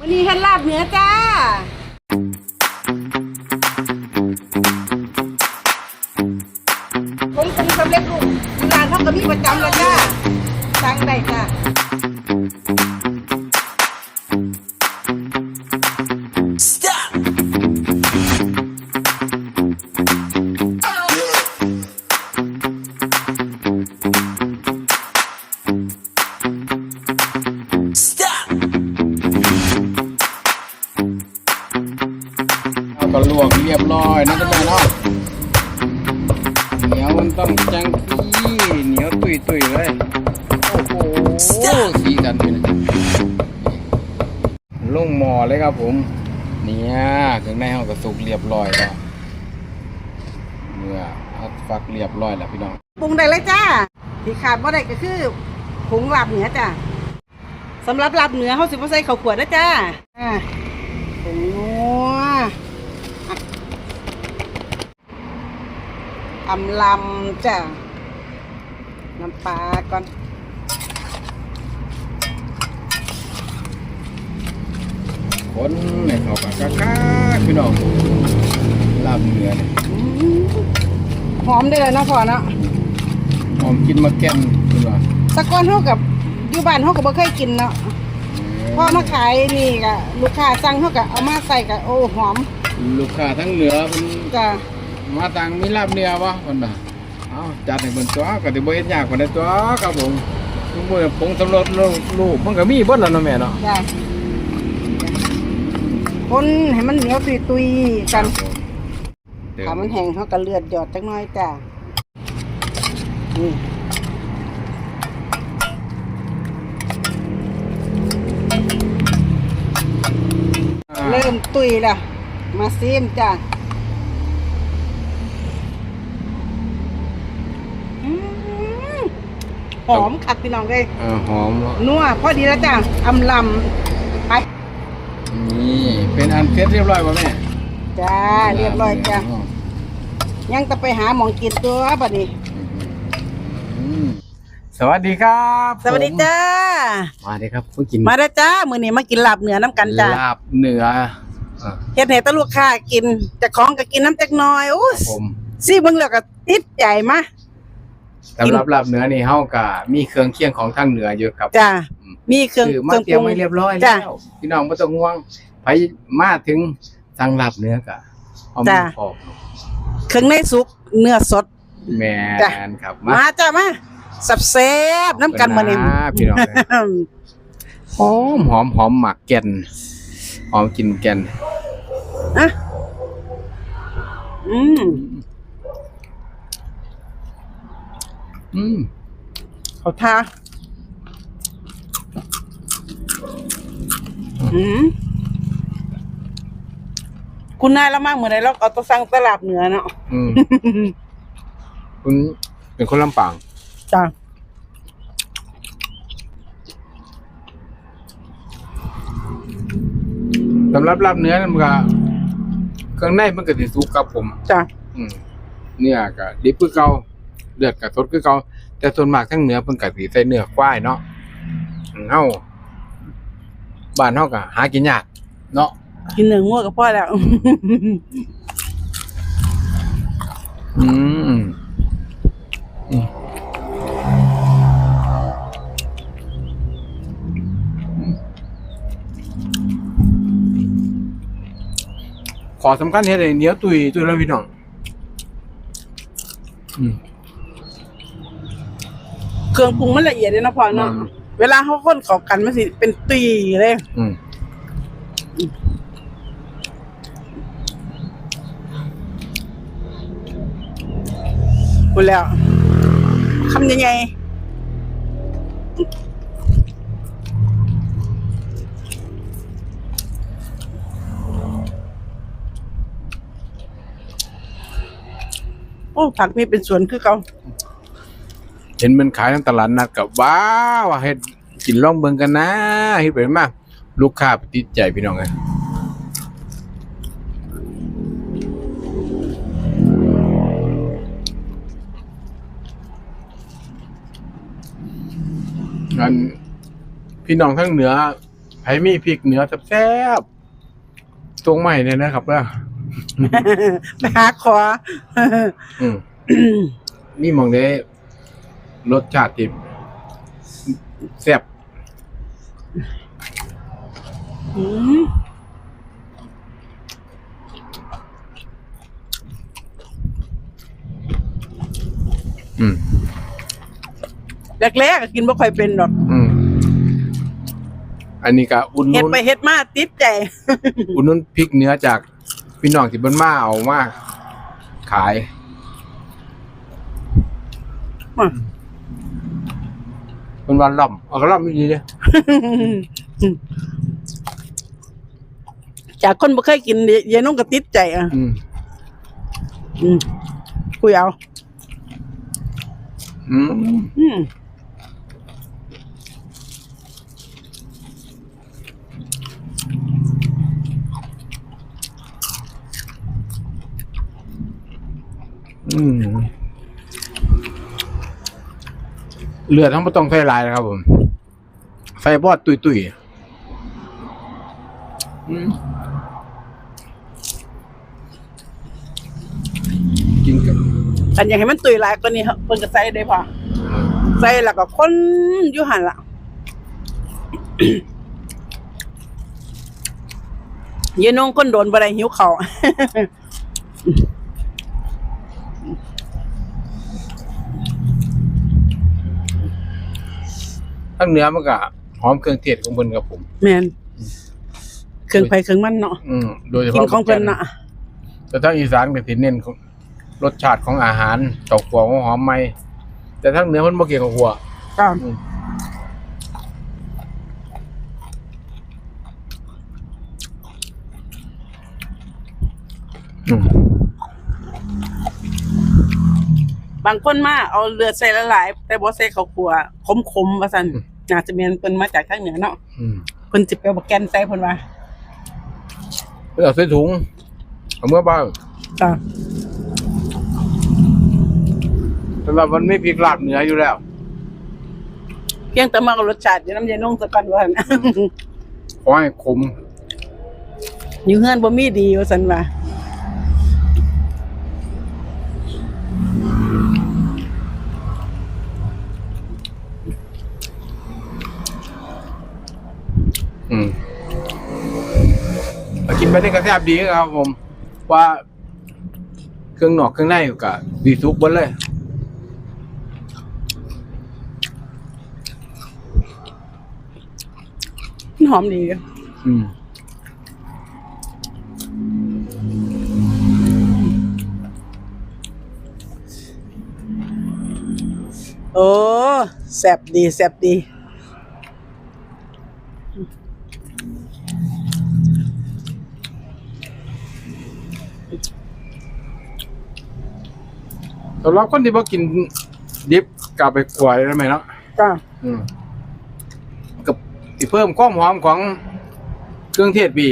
วันนี้เฮ็ดลาบเหนือจ้า ผมปรุงสำเร็จรูปร้านเขาก็มีประจำแล้วจ้าสั่งได้จ้า โหสีสันเป็นลงหม้อเลยครับผม เนี่ยเครื่องในเขาก็สุกเรียบร้อยแล้วเมื่อเอาฟักเรียบร้อยแล้วพี่น้องปรุงได้เลยจ้าที่ขาดบ่ได้ก็คือผงลาบเหนือจ้าสำหรับลาบเหนือเขาสิบ่ใส่ข้าวขวดนะจ้าอ่าผงนัวอะอำลำจ้าน้ำปลาก่อน คนในเขาก็กะกะพี่น้องลาบเนื้อเนี่ยอืมหอมได้เลยเนาะพ่อเนาะหอมกินมาแก่นคุณว่าแตะกอนเฮากับอยู่บ้านเฮาก็บ่เคยกินเนาะพอมาขายนี่ก็ลูกค้าสั่งเฮาก็เอามาใส่ก็โอ้หอมลูกค้าทั้งเหนือเพิ่นจ้ามาตังมีลาบเนื้อวะคนน่ะเอาจัดให้เพิ่นตัวก็สิบ่เฮ็ดยากกว่านั้นตัวครับผมทุกมื้อผงสำรสรูปมันก็มีเบิดแล้วเนาะแม่เนาะจ้า คนให้มันเหนียวตุยๆกันเดี๋ยวถ้ามันแห้งเขาก็เลือดหยอดจักหน้อยจ้านี่อ่าเริ่มตุยแล้วมาซิมจ้าอืมหอมคักพี่น้องเลย เออหอมเนาะนัวพอดีแล้วจ้าอำลำไป นี่เป็นอันเสร็จเรียบร้อยป่ะแม่จ้าเรียบร้อยจ้ายังจะไปหาหมองกินตัวบัดนี้ อืมสวัสดีครับสวัสดีจ้า ผมมาดีครับเพิ่งกินมาได้อจ้ามื้อนี้มากินลาบเหนือน้ำกันจ้าลาบเนื้ออะเฮ็ดให้แตะลูกค้ากินเจะของก็กินน้ำจักหน้อยโอ้ยผมสิเบิ่งแล้วก็ติดใจมาสำหรับลาบเนื้อนี่เฮาก็มีเครื่องเคียงของทางเหนือเยอะครับจ้ามีเครื่องคือเคมารื่องเตรีปยรุมงไว้เรียบร้อยจ้ะ แล้วพี่น้องบ่ต้องห่วง ไปมาถึงสั่งลาบเนื้อก็เอามาพอกเครื่องในสุกเนื้อสด แม่จ้ะ นครับมาจ้ามาสับแซ่บน้ำกันมื้อนี้พี่น้องเอ้ย หอมหอมหอมหมักแก่นหอมกินแก่นอะอืมอืมเขาทาอืม คุณนายละมากเหมือนไรเราเอาตัวสั่งตลาดเหนือเนาะอืมคุณเป็นคนลำปาง จ้าสำหรับลาบเนื้อนั่นมันก็เครื่องในมันก็สิสุกครับผม จ้าอืมเนี่ยก็ดิบคือเก่าเลือดก็สดคือเก่าแต่ส่วนมากทั้งเหนือเพิ่นก็สิใส่เนื้อควายเนาะอืมเฮาบ้านเฮาก็หากินยากเนาะ กินเนื้องัวกับพ่อแล้วอืมอืมขอสำคัญเฮ็ดให้เหนียวตุยตุยแล้วพี่น้องอืม เครื่องปรุงมันละเอียดเลยนะพ่อเนาะ อืม เวลาเขาคนเข้ากันมันสิเป็นตีเลย อืม พูดแล้วคำยังไงโอ้ผักมีเป็นสวนคือเขาเห็นมันขายทั้งตลาดนัดกับว้าวเฮ็ดกินลองเบิงกันนะเฮ็ดไปมาก ลูกค้าติดใจพี่น้องไง อันพี่น้องทั้งเหนือไผรมีพริกเหนือแซ่บๆตรงใหม่เนี่ยนะครับเด้อไปหาขออืมนี่มองได้รสชาติที่แซ่บอืมอืม แรกๆก็กินบ่ค่อยเป็นดอกอืมอันนี้ก็อุ่นเฮ็ดนุ่นไปเฮ็ดมาติดใจ อุ่นนุ่นพริกเนื้อจากพี่น้องที่เบิ้นมาเอามาขาย อะเป็นวันล่ำเอาก็ล่ำดีเลยจากคนบ่เคยกินยายนุ่งก็ติดใจอะอืมอืมคุยเอา อืมอืม เลือดทั้งไม่ต้องใส่ลายนะครับผม ใส่บอดตุยตุยอืมกินกับอันอยากให้มันตุยลายกว่านี้เพิ่นก็ใส่ได้พอใส่แล้วก็คนอยู่หันละยายนุ่งคนโดนบ่ได้หิวเข้า ทั้งเนื้อมันก็หอมเครื่องเทศของเพิ่นครับผม แม่นเครื่องไผเครื่องมันเนาะอืมโดยเฉกินพาะของเพิ่นน่ะแต่ทางอีสานก็สิเน้นของรสชาติของอาหารตอกหัวของหอมไหมแต่ทั้งเหนือมันบ่เกี่ยวกับหัวก็อืมอืมบางคนมาเอาเลือดใส่ละลาย แต่บ่ใส่ข้าวคั่วขมๆว่าซั่น น่าจะแม่นเพิ่นมาจากทางเหนือเนาะอืมเพิ่นสิไปเอาบักแกนใส่เพิ่นว่าเพื่อเอาใส่ถุงเอาเมื่อบ้างก็สำหรับมันไม่พริกลาบเหนืออยู่แล้ว เพียงแต่มาเอารสชาติอยู่น้ำยายนุ่งซะก่อนว่าหั่น ขอให้ขม อยู่เฮือนบ่มีดีว่าซั่นว่า อืมเอากินไปได้ก็แซ่บดีครับผม ว่า เครื่องนอกเครื่องในก็ดีทุกเบนเลยมันหอมดีอืมโอ้แซ่บดีแซ่บดี สำหรับคนที่บ่กินดิบกลับไปกล้วยได้ไหมเนาะก็อืมกับที่เพิ่มความหอมของเครื่องเทศบี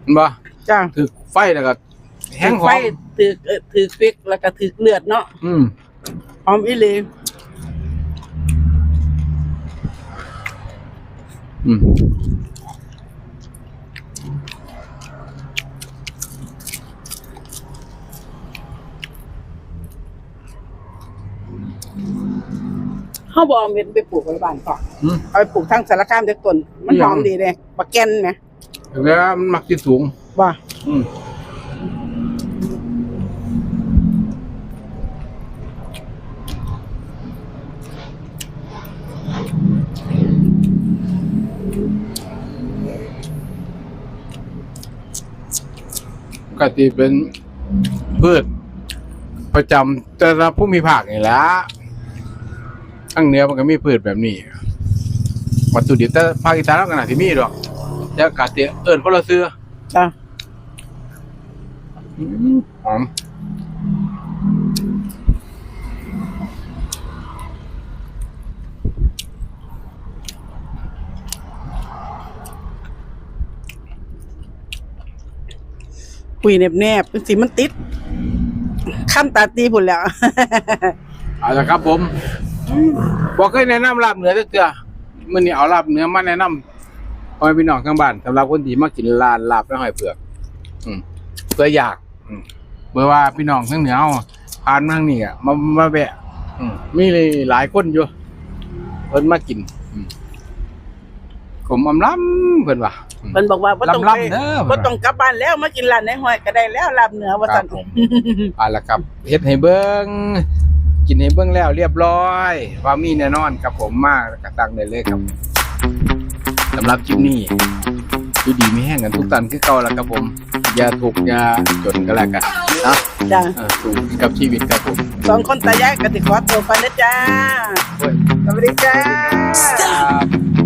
เห็นบ่จ้าถือไฟแล้วก็แห้งหอไฟมถือกเอ่อถือกพริกแล้วก็ถือกเลือดเนาะอืมหอมอีหลีอืม เฮาบ่เอาเม็ดไปปลูกไว้บ้านก่อนอืมเอาไปปลูกทางสารคามจักต้นมันหอมดีเด้บักแกนแหมแล้วมันมักที่สูงว่าอืมปกติเป็นพืชประจำแต่ละผู้มีภาคนี่แหละ ทั้งเหนือมันก็มีพืชแบบนี้ วัตถุดิบแต่ภาคอีสานเราก็น่าสิมีดอกแต่กาเตเอิ้นคนละซื้อจ้าอืมหอมปุยแนบๆสิมันติดข้ามตาตีพุ่นแล้ว เอาละครับผม บอกเคยแนะนำลาบเหนือเตือๆมื้อนี้เอาลาบเหนือมาแนะนำพ่อแม่พี่น้องข้างบ้านสำหรับคนที่มากินลานลาบไม่หอยเผือกอืมเพื่ออยากอืมเมื่อว่าพี่น้องทั้งเหนือเอาผ่านมาทางนี้อะมามาแวะอืมมีหลายคนอยู่เพิ่นมากินอืมผมอำล้ำเพิ่นว่าอืมเพิ่นบอกว่าบ่ต้องลำไปๆเด้อบ่ต้องกลับบ้านแล้วมากินร้านในห้อยก็ได้แล้วลาบเหนือว่าครัซั่บนผมเอาละครับเฮ็ดให้เบิ่ง กินให้เบิ่งแล้วเรียบร้อยว่ามีแน่นอนครับผมมากกระตังได้เลยครับสำหรับคลิปนี้อยู่ดีไม่แห้งกันทุกตันคือเก่าแล้วครับผมอย่าถูกข์อย่าจนกันแล้วกันเนาะจ้าเออสู้กับชีวิตครับผมสองคนตายายก็สิขอตัวไปนะจ้าโอ้ยสวัสดีจ้าครับ